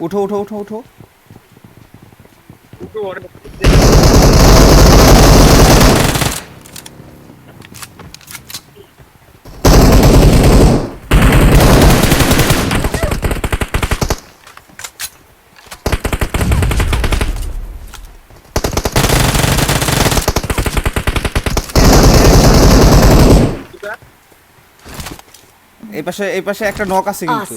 উঠো উঠো উঠো উঠো। এই পাশে এই পাশে একটা নক আছে কিন্তু।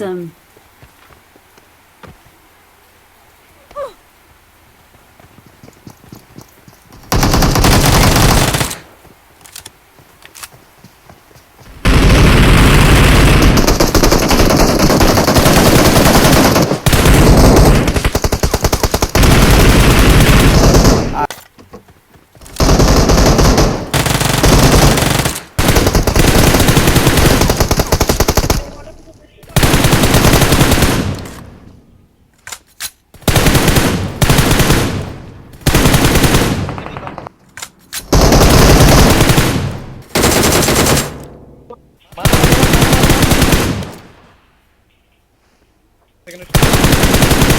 Awesome.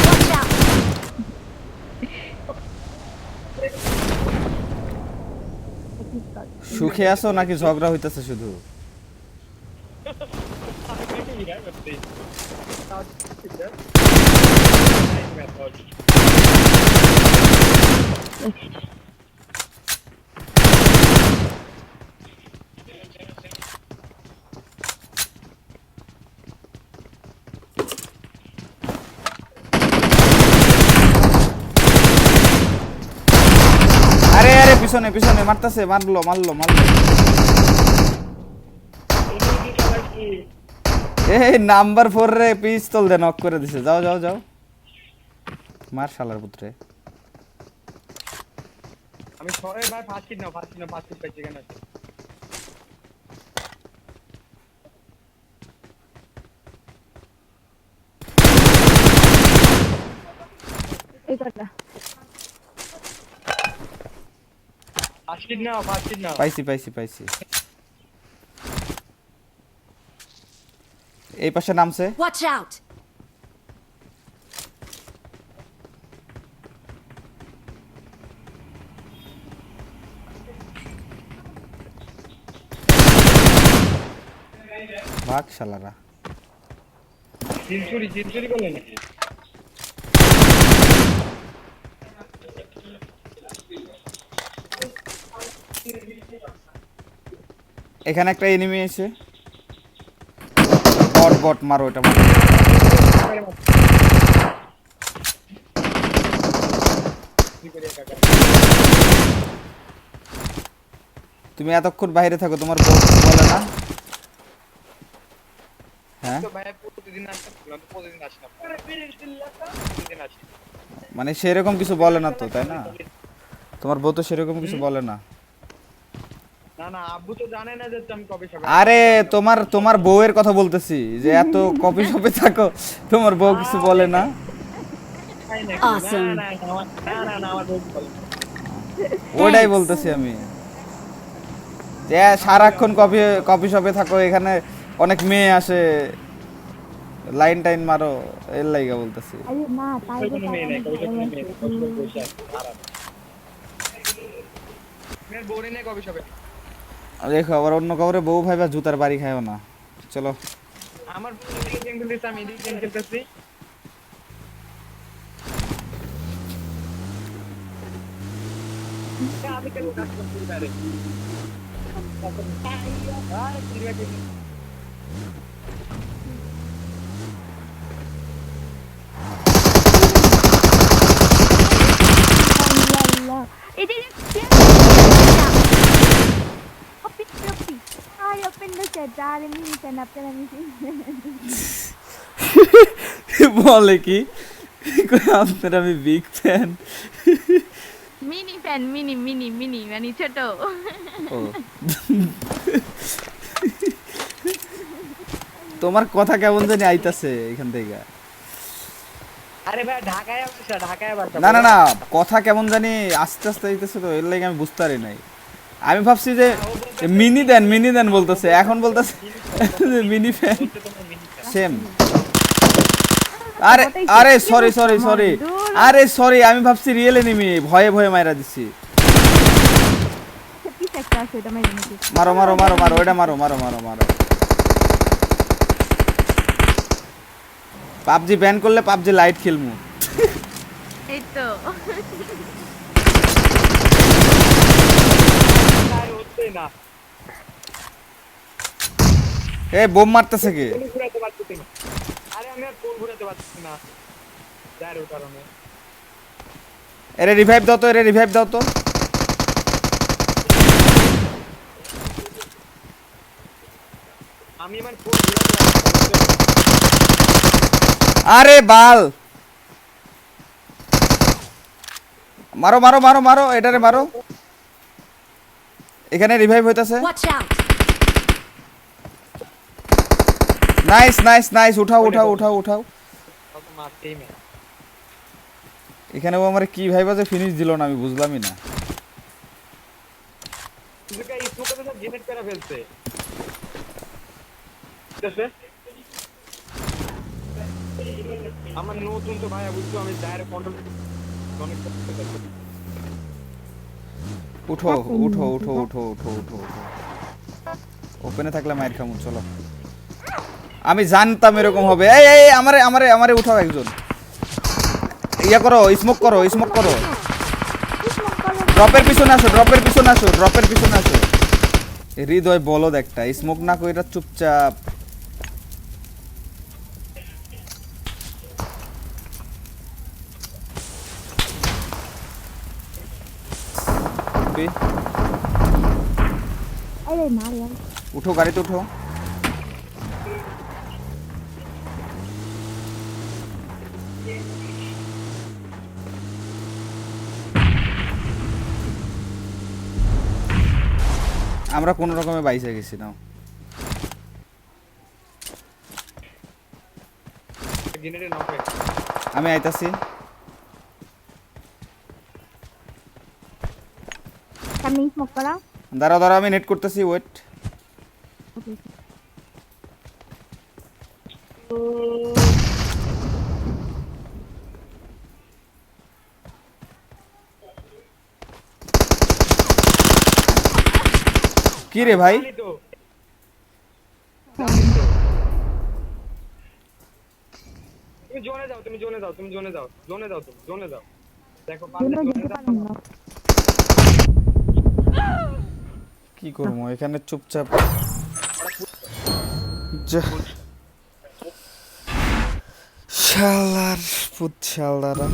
Watch out. সুখে আছো নাকি ঝগড়া হইতাছে শুধু আরে আরে পিছনে পিছনে মারতাছে মারলো মারলো মারলো। এই নাম্বার ফোর রে পিস্তল দে নক করে দিছে। যাও যাও যাও। মার শালার পুত্রে। আমি ছয় বার ফার্স্ট হিট না হিট না হিট পাইছি এখানে। ফার্স্ট হিট না ফার্স্ট হিট না পাইছি পাইছি পাইছি। এই পাশে নামছে। Watch out. ভাগ শালারা। চিনচুরি চিনচুরি করলেন। নাকি এখানে একটা এনিমি আছে। বট বট মারো এটা মারো। তুমি এতক্ষণ বাইরে থাকো তোমার কিছু বলে না। হ্যাঁ? তো ভাই প্রতিদিন আসতাম না প্রতিদিন আসি। না মানে সেরকম কিছু বলে না তো তাই না? তোমার বউ তো সেরকম কিছু বলে না না না আব্বু তো জানে না যে আমি কবে সবাই আরে তোমার তোমার বউয়ের কথা বলতেছি যে এত কপি শপে থাকো তোমার বউ কিছু বলে না। ওটাই বলতেছি আমি। যে সারাক্ষণ কপি কপি শপে থাকো এখানে অনেক মেয়ে আসে লাইন টাইন মারো এর লাইগা বলতেছি। মেয়ের বউরে নেই কবে সবে দেখো আবার অন্য কাউরে বউ ভাইবা জুতার বাড়ি খায়ও না চলো আমার বউ এদিকে গেম খেলতেছে আমি এদিকে গেম খেলতেছি আমি কেন কাজ করতে পারি আরে কি রে কি বলে কি আপনার আমি big fan mini fan mini mini mini মানে ছোট তোমার কথা কেমন জানি আইতাছে এখান থেকে। আরে ভাই ঢাকায় আসছে ঢাকায় না না না কথা কেমন জানি আস্তে আস্তে আইতেছে তো এর লাগে আমি বুঝতে পারি নাই। আমি ভাবছি যে মিনি দেন মিনি দেন বলতেছে। এখন বলতেছে মিনি ফ্যান সেম আরে আরে সরি সরি সরি আরে সরি আমি ভাবছি রিয়েল এনিমি ভয়ে ভয়ে মাইরা দিছি মারো মারো মারো মারো ওটা মারো মারো মারো মারো। পাবজি ব্যান করলে পাবজি লাইট খেলমু। এই তো। না। এ বোম মারতেছে কে? কোন ঘুরাতে পারতেছি না। আরে আমি আর কোন ঘুরাতে পারতেছি না। যার কারণে। এরে রিভাইভ দাও তো এরে রিভাইভ দাও তো। আমি আমার কোন ঘুরাতে আরে বাল! মারো মারো মারো মারো এটারে মারো। এখানে রিভাইভ হইতাছে। নাইস নাইস নাইস উঠাও উঠাও উঠাও উঠাও। এখানে ও আমার কি ভাইবা যে ফিনিশ দিল না আমি বুঝলামই না। আমার নতুন তো ভাইয়া বুঝছ আমি ডাইরেক্ট কন্ট্রোল অনেক করতে পারছি উঠো উঠো উঠো উঠো উঠো উঠো উঠো। ওপেনে থাকলে মায়ের খামু চলো। আমি জানতাম এরকম হবে। এই এই আমারে আমারে আমারে উঠাও একজন। ইয়া করো স্মোক করো স্মোক করো। ড্রপের পিছনে আসো ড্রপের পিছনে আসো ড্রপের পিছনে আসো। হৃদয় বলদ একটা স্মোক না কইরা চুপচাপ। বে, আরে আরে উঠো গাড়িতে উঠো। আমরা কোন রকমে বাইসে গেছি না জেনারেট নক আমি আইতাছি। সামনে স্মোক করা। দাঁড়াও দাঁড়াও আমি নেট করতেছি ওয়েট কি রে ভাই? তো তুমি জোনে যাও তুমি জোনে যাও তুমি জোনে যাও জোনে যাও তুমি জোনে যাও। দেখো পারলে জোনে যাও পারেন না কি করব? এখানে চুপচাপ। শালার পুত শালারা।